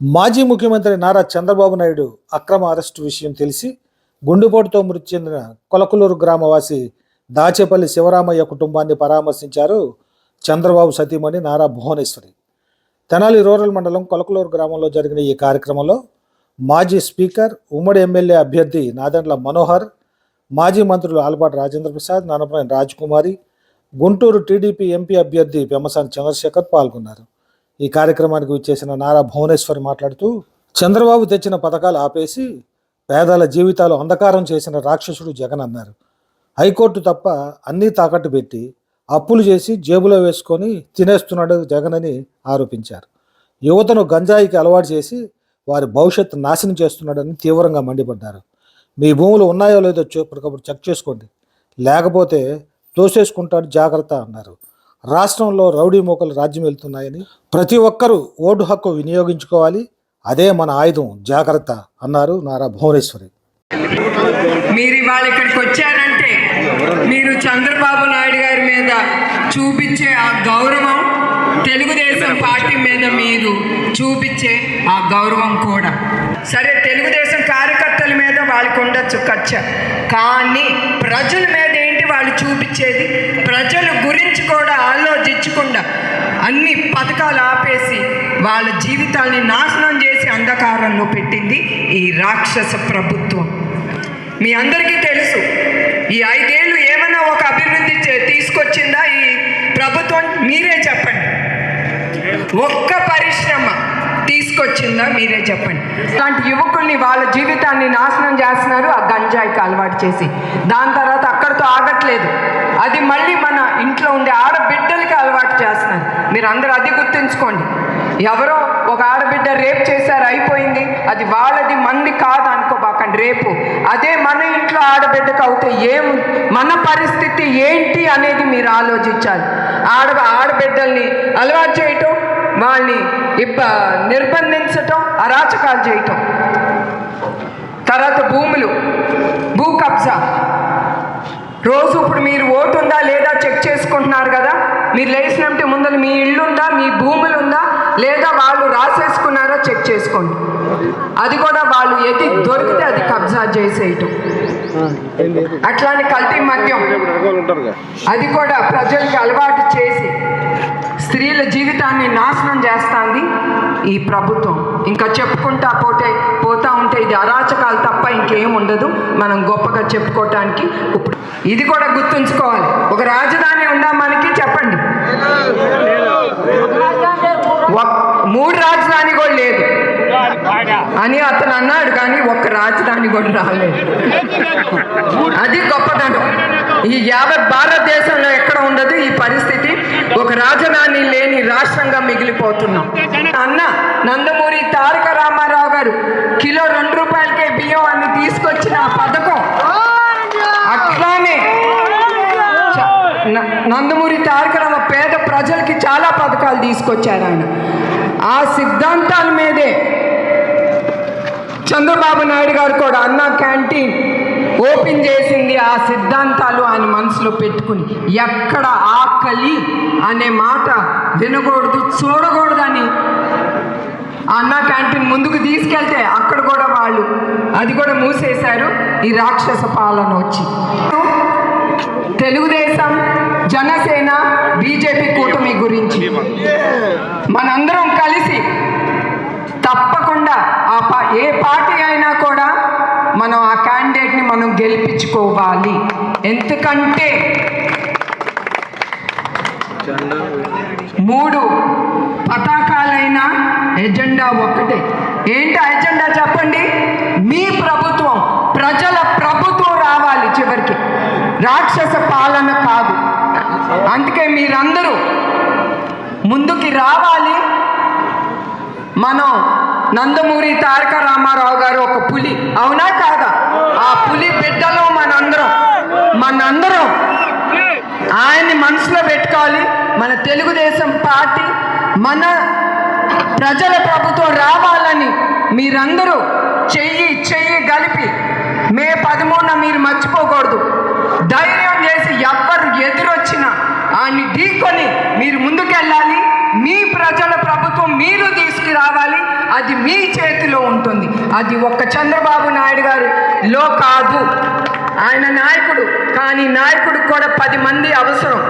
మాజీ ముఖ్యమంత్రి నారా చంద్రబాబు నాయుడు అక్రమ అరెస్టు విషయం తెలిసి గుండెపోటుతో మృతి చెందిన కొలకలూరు గ్రామవాసి దాచేపల్లి శివరామయ్య కుటుంబాన్ని పరామర్శించారు చంద్రబాబు సతీమణి నారా భువనేశ్వరి. తెనాలి రూరల్ మండలం కొలకలూరు గ్రామంలో జరిగిన ఈ కార్యక్రమంలో మాజీ స్పీకర్ ఉమ్మడి ఎమ్మెల్యే అభ్యర్థి నాదెండ్ల మనోహర్ మాజీ మంత్రులు ఆలపాటి రాజేంద్ర ప్రసాద్ నానపనేని రాజ్కుమారి గుంటూరు టీడీపీ ఎంపీ అభ్యర్థి పెమ్మసాని చంద్రశేఖర్ పాల్గొన్నారు. ఈ కార్యక్రమానికి విచ్చేసిన నారా భువనేశ్వరి మాట్లాడుతూ చంద్రబాబు తెచ్చిన పథకాలు ఆపేసి పేదల జీవితాలు అంధకారం చేసిన రాక్షసుడు జగన్ అన్నారు. హైకోర్టు తప్ప అన్నీ తాకట్టు పెట్టి అప్పులు చేసి జేబులో వేసుకొని తినేస్తున్నాడు జగన్ అని ఆరోపించారు. యువతను గంజాయికి అలవాటు చేసి వారి భవిష్యత్తు నాశనం చేస్తున్నాడని తీవ్రంగా మండిపడ్డారు. మీ భూములు ఉన్నాయో లేదో చూ- ఎప్పటికప్పుడు చెక్ చేసుకోండి. లేకపోతే తోసేసుకుంటాడు జాగ్రత్త అన్నారు. రాష్ట్రంలో రౌడీ మోకలు రాజ్యం వెళ్తున్నాయని ప్రతి ఒక్కరూ ఓటు హక్కు వినియోగించుకోవాలి. అదే మన ఆయుధం. జాగ్రత్త అన్నారు నారా భువనేశ్వరి. మీరు ఇవాళ ఇక్కడికి వచ్చారంటే మీరు చంద్రబాబు నాయుడు గారి మీద చూపించే ఆ గౌరవం తెలుగుదేశం పార్టీ మీద మీరు చూపించే ఆ గౌరవం కూడా. సరే తెలుగుదేశం కార్యకర్తల మీద వాళ్ళకి ఉండొచ్చు కచ్చ కానీ ప్రజల మీద ఏంటి వాళ్ళు చూపించేది? ప్రజల అన్ని పథకాలు ఆపేసి వాళ్ళ జీవితాల్ని నాశనం చేసి అంధకారంలో పెట్టింది ఈ రాక్షస ప్రభుత్వం. మీ అందరికీ తెలుసు ఈ ఐదేళ్ళు ఏమైనా ఒక అభివృద్ధి చే- తీసుకొచ్చిందా ఈ ప్రభుత్వం? మీరే చెప్పండి. ఒక్క పరిశ్రమ తీసుకొచ్చిందా? మీరే చెప్పండి. అలాంటి యువకుల్ని వాళ్ళ జీవితాన్ని నాశనం చేస్తున్నారు ఆ గంజాయికి అలవాటు చేసి. దాని తర్వాత అక్కడితో ఆగట్లేదు. అది మళ్ళీ మన ఇంట్లో ఉండే ఆడబిడ్డలకి అలవాటు చేస్తున్నారు. మీరు అందరూ అది గుర్తుంచుకోండి. ఎవరో ఒక ఆడబిడ్డ రేపు చేశారు అయిపోయింది. అది వాళ్ళది మంది కాదు అనుకోబాకండి రేపు. అదే మన ఇంట్లో ఆడబిడ్డకు అవుతే ఏం మన పరిస్థితి ఏంటి అనేది మీరు ఆలోచించాలి. ఆడ ఆడబిడ్డల్ని అలవాటు చేయటం వాళ్ళని ఇబ్బ నిర్బంధించటం అరాచకాలు చేయటం. తర్వాత భూములు. రోజు ఇప్పుడు మీరు ఓటు ఉందా లేదా చెక్ చేసుకుంటున్నారు కదా? మీరు లేచినట్టు ముందర మీ ఇల్లు ఉందా మీ భూములు ఉందా లేదా వాళ్ళు రాసేసుకున్నారా చెక్ చేసుకోండి. అది కూడా వాళ్ళు ఏది దొరికితే అది కబ్జా చేసేయటం. అట్లానే కల్తీ మద్యం. అది కూడా ప్రజలకి అలవాటు చేసి స్త్రీల జీవితాన్ని నాశనం చేస్తుంది. ఈ ప్రభుత్వం. ఇంకా చెప్పుకుంటా పోతే పోతా ఉంటే ఇది అరాచకాలు తప్ప ఇంకేం ఉండదు. మనం గొప్పగా చెప్పుకోవటానికి ఇప్పుడు ఇది కూడా గుర్తుంచుకోవాలి. ఒక రాజధాని ఉందా మనకి? చెప్పండి. మూడు రాజధాని కూడా లేదు. అని అతను అన్నాడు కానీ ఒక్క రాజధాని కూడా రాలేదు. అది గొప్పతనం. ఈ యావత్ భారతదేశంలో ఎక్కడ ఉండదు ఈ పరిస్థితి. రాజధాని లేని రాష్ట్రంగా మిగిలిపోతున్నాం. అన్న నందమూరి తారక రామారావు గారు కిలో రెండు రూపాయలకే బియ్యం అని తీసుకొచ్చిన ఆ పథకం. అట్లానే నందమూరి తారక రామ పేద ప్రజలకి చాలా పథకాలు తీసుకొచ్చారు ఆయన. ఆ సిద్ధాంతాల మీదే చంద్రబాబు నాయుడు గారు కూడా అన్న క్యాంటీన్ ఓపెన్ చేసింది ఆ సిద్ధాంతాలు ఆయన మనసులో పెట్టుకుని. ఎక్కడ ఆకలి అనే మాట వినకూడదు చూడకూడదని ఆ అన్న క్యాంటీన్ ముందుకు తీసుకెళ్తే అక్కడ కూడా వాళ్ళు అది కూడా మూసేశారు ఈ రాక్షస పాలన వచ్చి. తెలుగుదేశం జనసేన బీజేపీ కూటమి గురించి. మనందరం కలిసి తప్పకుండా ఆ ఏ పార్టీ అయినా కూడా మనం ఆ క్యాండిడేట్ని మనం గెలిపించుకోవాలి. ఎందుకంటే మూడు పతాకాలైన ఎజెండా ఒక్కటే. ఏంటి ఎజెండా చెప్పండి? మీ ప్రభుత్వం ప్రజల ప్రభుత్వం రావాలి చివరికి. రాక్షస పాలన కాదు. అందుకే మీరందరూ ముందుకి రావాలి. మనం నందమూరి తారక రామారావు గారు ఒక పులి. అవునా కాదా? ఆ పులి బిడ్డలో మనందరం. మనందరం ఆయన్ని మనసులో పెట్టుకోవాలి. మన తెలుగుదేశం పార్టీ మన ప్రజల ప్రభుత్వం రావాలని మీరందరూ చెయ్యి చెయ్యి కలిపి మే పదమూడున మీరు మర్చిపోకూడదు. ధైర్యం చేసి ఎవ్వరు ఎదురొచ్చినా ఆయన్ని ఢీకొని మీరు ముందుకెళ్ళాలి. మీ ప్రజల ప్రభుత్వం మీరు తీసుకురావాలి. అది మీ చేతిలో ఉంటుంది. అది ఒక్క చంద్రబాబు నాయుడు గారు లో కాదు. ఆయన నాయకుడు. కానీ నాయకుడు కూడా పది మంది అవసరం.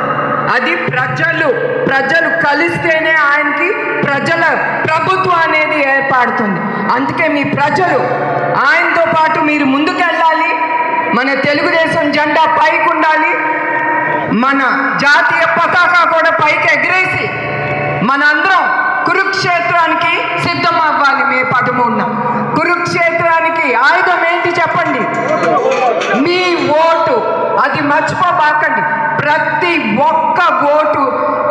అది ప్రజలు. ప్రజలు కలిస్తేనే ఆయనకి ప్రజల ప్రభుత్వం అనేది ఏర్పడుతుంది. అందుకే మీ ప్రజలు ఆయనతో పాటు మీరు ముందుకెళ్ళాలి. మన తెలుగుదేశం జెండా పైకి ఉండాలి. మన జాతీయ పతాక కూడా పైకి ఎగిరేసి మనందరం కురుక్షేత్రానికి సిద్ధం అవ్వాలి మే పదమూడున కురుక్షేత్రానికి ఆయుధం ఏంటి చెప్పండి? మీ ఓటు. అది మర్చిపోబాకండి. ప్రతి ఒక్క ఓటు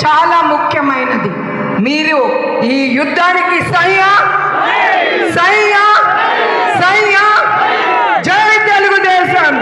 చాలా ముఖ్యమైనది. మీరు ఈ యుద్ధానికి సయ్యా? సయ్యా? సయ్యా? జై తెలుగుదేశం!